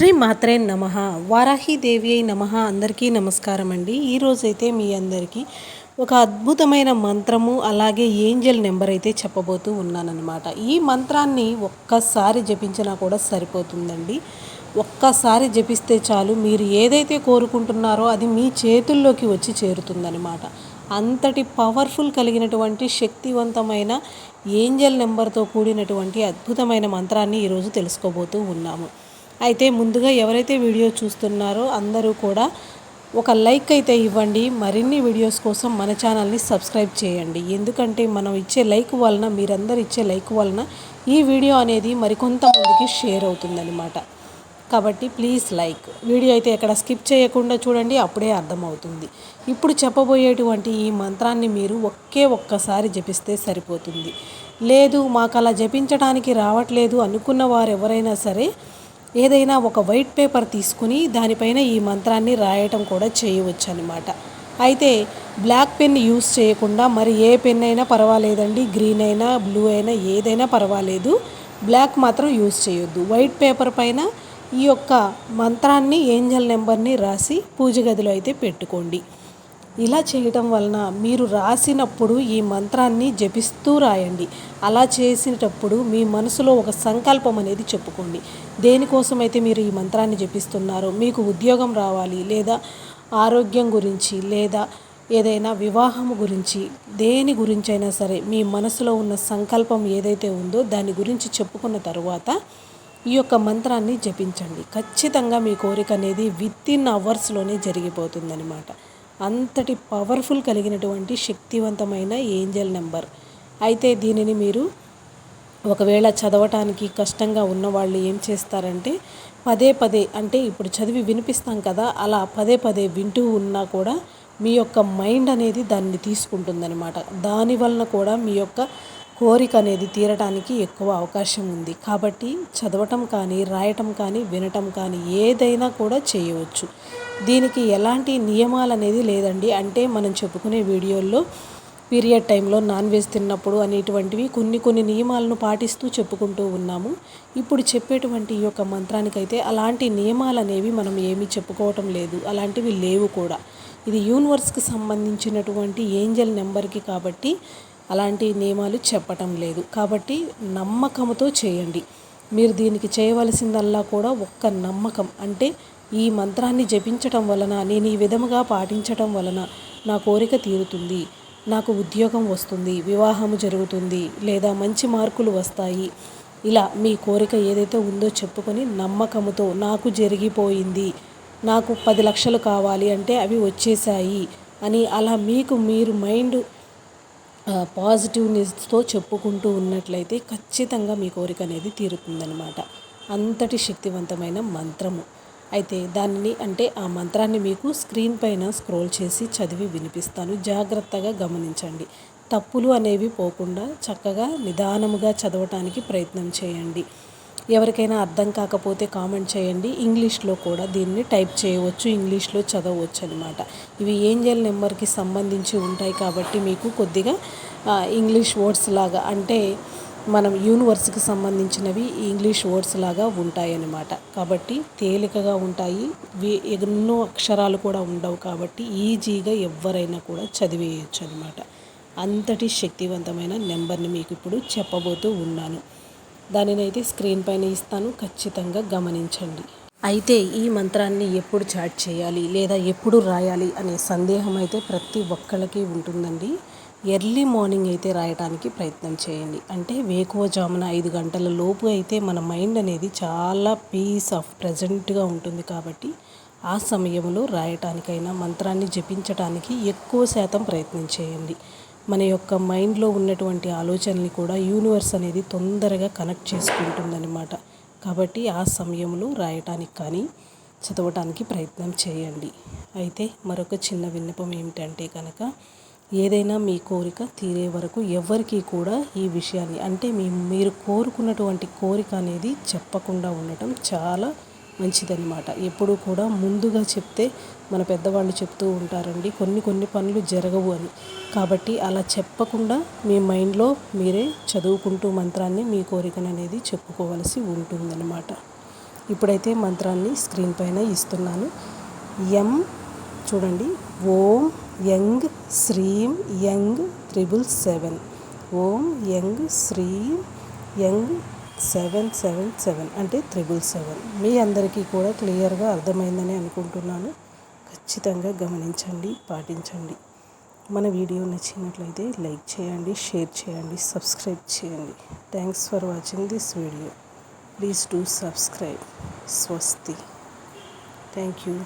శ్రీ మాత్రే నమ. వారాహిదేవి అయి నమ. అందరికీ నమస్కారం అండి. ఈరోజైతే మీ అందరికీ ఒక అద్భుతమైన మంత్రము అలాగే ఏంజల్ నెంబర్ అయితే చెప్పబోతూ ఉన్నానన్నమాట. ఈ మంత్రాన్ని ఒక్కసారి జపించినా కూడా సరిపోతుందండి. ఒక్కసారి జపిస్తే చాలు మీరు ఏదైతే కోరుకుంటున్నారో అది మీ చేతుల్లోకి వచ్చి చేరుతుందనమాట అంతటి పవర్ఫుల్ కలిగినటువంటి శక్తివంతమైన ఏంజల్ నెంబర్తో కూడినటువంటి అద్భుతమైన మంత్రాన్ని ఈరోజు తెలుసుకోబోతూ ఉన్నాము. అయితే ముందుగా ఎవరైతే వీడియో చూస్తున్నారో అందరూ కూడా ఒక లైక్ అయితే ఇవ్వండి. మరిన్ని వీడియోస్ కోసం మన ఛానల్ని సబ్స్క్రైబ్ చేయండి. ఎందుకంటే మనం ఇచ్చే లైక్ వలన మీరందరూ ఇచ్చే లైక్ వలన ఈ వీడియో అనేది మరికొంతమందికి షేర్ అవుతుందన్నమాట. కాబట్టి ప్లీజ్ లైక్. వీడియో అయితే ఎక్కడ స్కిప్ చేయకుండా చూడండి అప్పుడే అర్థమవుతుంది. ఇప్పుడు చెప్పబోయేటువంటి ఈ మంత్రాన్ని మీరు ఒకే ఒక్కసారి జపిస్తే సరిపోతుంది. లేదు మాకు అలా జపించడానికి రావట్లేదు అనుకున్న వారు ఎవరైనా సరే ఏదైనా ఒక వైట్ పేపర్ తీసుకుని దానిపైన ఈ మంత్రాన్ని రాయటం కూడా చేయవచ్చు అనమాట అయితే బ్లాక్ పెన్ యూస్ చేయకుండా మరి ఏ పెన్ అయినా పర్వాలేదండి గ్రీన్ అయినా బ్లూ అయినా ఏదైనా పర్వాలేదు. బ్లాక్ మాత్రం యూస్ చేయొద్దు. వైట్ పేపర్ పైన ఈ యొక్క మంత్రాన్ని ఏంజల్ నెంబర్ని రాసి పూజ గదిలో అయితే పెట్టుకోండి. ఇలా చేయటం వలన మీరు రాసినప్పుడు ఈ మంత్రాన్ని జపిస్తూ రాయండి. అలా చేసేటప్పుడు మీ మనసులో ఒక సంకల్పం అనేది చెప్పుకోండి. దేనికోసమైతే మీరు ఈ మంత్రాన్ని జపిస్తున్నారో మీకు ఉద్యోగం రావాలి లేదా ఆరోగ్యం గురించి లేదా ఏదైనా వివాహం గురించి దేని గురించి అయినా సరే మీ మనసులో ఉన్న సంకల్పం ఏదైతే ఉందో దాని గురించి చెప్పుకున్న తర్వాత ఈ యొక్క మంత్రాన్ని జపించండి. ఖచ్చితంగా మీ కోరిక అనేది విత్ ఇన్ అవర్స్లోనే జరిగిపోతుందనమాట అంతటి పవర్ఫుల్ కలిగినటువంటి శక్తివంతమైన ఏంజల్ నెంబర్. అయితే దీనిని మీరు ఒకవేళ చదవటానికి కష్టంగా ఉన్న వాళ్ళు ఏం చేస్తారంటే పదే పదే అంటే ఇప్పుడు చదివి వినిపిస్తాం కదా అలా పదే పదే వింటూ ఉన్నా కూడా మీ యొక్క మైండ్ అనేది దాన్ని తీసుకుంటుందనమాట దాని వలన కూడా మీ యొక్క కోరిక అనేది తీరటానికి ఎక్కువ అవకాశం ఉంది. కాబట్టి చదవటం కానీ రాయటం కానీ వినటం కానీ ఏదైనా కూడా చేయవచ్చు. దీనికి ఎలాంటి నియమాలు అనేది లేదండి. అంటే మనం చెప్పుకునే వీడియోల్లో పీరియడ్ టైంలో నాన్ వెజ్ తిన్నప్పుడు అనేటువంటివి కొన్ని కొన్ని నియమాలను పాటిస్తూ చెప్పుకుంటూ ఉన్నాము. ఇప్పుడు చెప్పేటువంటి ఈ యొక్క మంత్రానికైతే అలాంటి నియమాలు అనేవి మనం ఏమీ చెప్పుకోవటం లేదు. అలాంటివి లేవు కూడా. ఇది యూనివర్స్కి సంబంధించినటువంటి ఏంజల్ నెంబర్కి కాబట్టి అలాంటి నియమాలు చెప్పటం లేదు. కాబట్టి నమ్మకంతో చేయండి. మీరు దీనికి చేయవలసిందల్లా కూడా ఒక్క నమ్మకం. అంటే ఈ మంత్రాన్ని జపించటం వలన నేను ఈ విధముగా పాటించటం వలన నా కోరిక తీరుతుంది నాకు ఉద్యోగం వస్తుంది వివాహము జరుగుతుంది లేదా మంచి మార్కులు వస్తాయి. ఇలా మీ కోరిక ఏదైతే ఉందో చెప్పుకొని నమ్మకముతో నాకు జరిగిపోయింది నాకు పది లక్షలు కావాలి అంటే అవి వచ్చేసాయి అని అలా మీకు మీరు మైండ్ పాజిటివ్నెస్తో చెప్పుకుంటూ ఉన్నట్లయితే ఖచ్చితంగా మీ కోరిక అనేది తీరుతుందనమాట అంతటి శక్తివంతమైన మంత్రము. అయితే దానిని అంటే ఆ మంత్రాన్ని మీకు స్క్రీన్ పైన స్క్రోల్ చేసి చదివి వినిపిస్తాను. జాగ్రత్తగా గమనించండి. తప్పులు అనేవి పోకుండా చక్కగా నిదానముగా చదవటానికి ప్రయత్నం చేయండి. ఎవరికైనా అర్థం కాకపోతే కామెంట్ చేయండి. ఇంగ్లీష్లో కూడా దీన్ని టైప్ చేయవచ్చు ఇంగ్లీష్లో చదవచ్చు అనమాట ఇవి ఏంజల్ నెంబర్కి సంబంధించి ఉంటాయి కాబట్టి మీకు కొద్దిగా ఇంగ్లీష్ వర్డ్స్ లాగా అంటే మనం యూనివర్స్కి సంబంధించినవి ఇంగ్లీష్ వర్డ్స్ లాగా ఉంటాయి అన్నమాట. కాబట్టి తేలికగా ఉంటాయి. ఎన్నో అక్షరాలు కూడా ఉండవు కాబట్టి ఈజీగా ఎవరైనా కూడా చదివేయచ్చు అనమాట అంతటి శక్తివంతమైన నెంబర్ని మీకు ఇప్పుడు చెప్పబోతూ ఉన్నాను. దానినైతే స్క్రీన్ పైన ఇస్తాను. ఖచ్చితంగా గమనించండి. అయితే ఈ మంత్రాన్ని ఎప్పుడు చాట్ చేయాలి? లేదా ఎప్పుడు రాయాలి? అనే సందేహం అయితే ప్రతి ఒక్కళ్ళకి ఉంటుందండి. ఎర్లీ మార్నింగ్ అయితే రాయడానికి ప్రయత్నం చేయండి. అంటే వేకువజామున ఐదు గంటల లోపు అయితే మన మైండ్ అనేది చాలా పీస్ ఆఫ్ ప్రజెంట్గా ఉంటుంది కాబట్టి ఆ సమయంలో రాయటానికైనా మంత్రాన్ని జపించటానికి ఎక్కువ శాతం ప్రయత్నం చేయండి. మన యొక్క మైండ్లో ఉన్నటువంటి ఆలోచనని కూడా యూనివర్స్ అనేది తొందరగా కనెక్ట్ చేసుకుంటుందన్నమాట. కాబట్టి ఆ సమయంలో రాయటానికి కానీ చదవటానికి ప్రయత్నం చేయండి. అయితే మరొక చిన్న విన్నపం ఏమిటంటే కనుక ఏదైనా మీ కోరిక తీరే వరకు ఎవరికి కూడా ఈ విషయాన్ని అంటే మీ మీరు కోరుకున్నటువంటి కోరిక అనేది చెప్పకుండా ఉండటం చాలా మంచిదన్నమాట. ఎప్పుడు కూడా ముందుగా చెప్తే మన పెద్దవాళ్ళు చెప్తూ ఉంటారండి కొన్ని కొన్ని పనులు జరగవు అని. కాబట్టి అలా చెప్పకుండా మీ మైండ్లో మీరే చదువుకుంటూ మంత్రాన్ని మీ కోరికను అనేది చెప్పుకోవలసి ఉంటుందన్నమాట. ఇప్పుడైతే మంత్రాన్ని స్క్రీన్ పైన ఇస్తున్నాను. ఎం చూడండి ఓం యంగ్ శ్రీం యంగ్ త్రిబుల్ సెవెన్. ఓం యంగ్ శ్రీం యంగ్ సెవెన్ సెవెన్ సెవెన్ అంటే త్రిబుల్ సెవెన్ మీ అందరికీ కూడా క్లియర్గా అర్థమైందని అనుకుంటున్నాను. ఖచ్చితంగా గమనించండి పాటించండి. మన వీడియో నచ్చినట్లయితే లైక్ చేయండి షేర్ చేయండి సబ్స్క్రైబ్ చేయండి. Thanks for watching this video please do subscribe స్వస్తి థ్యాంక్ యూ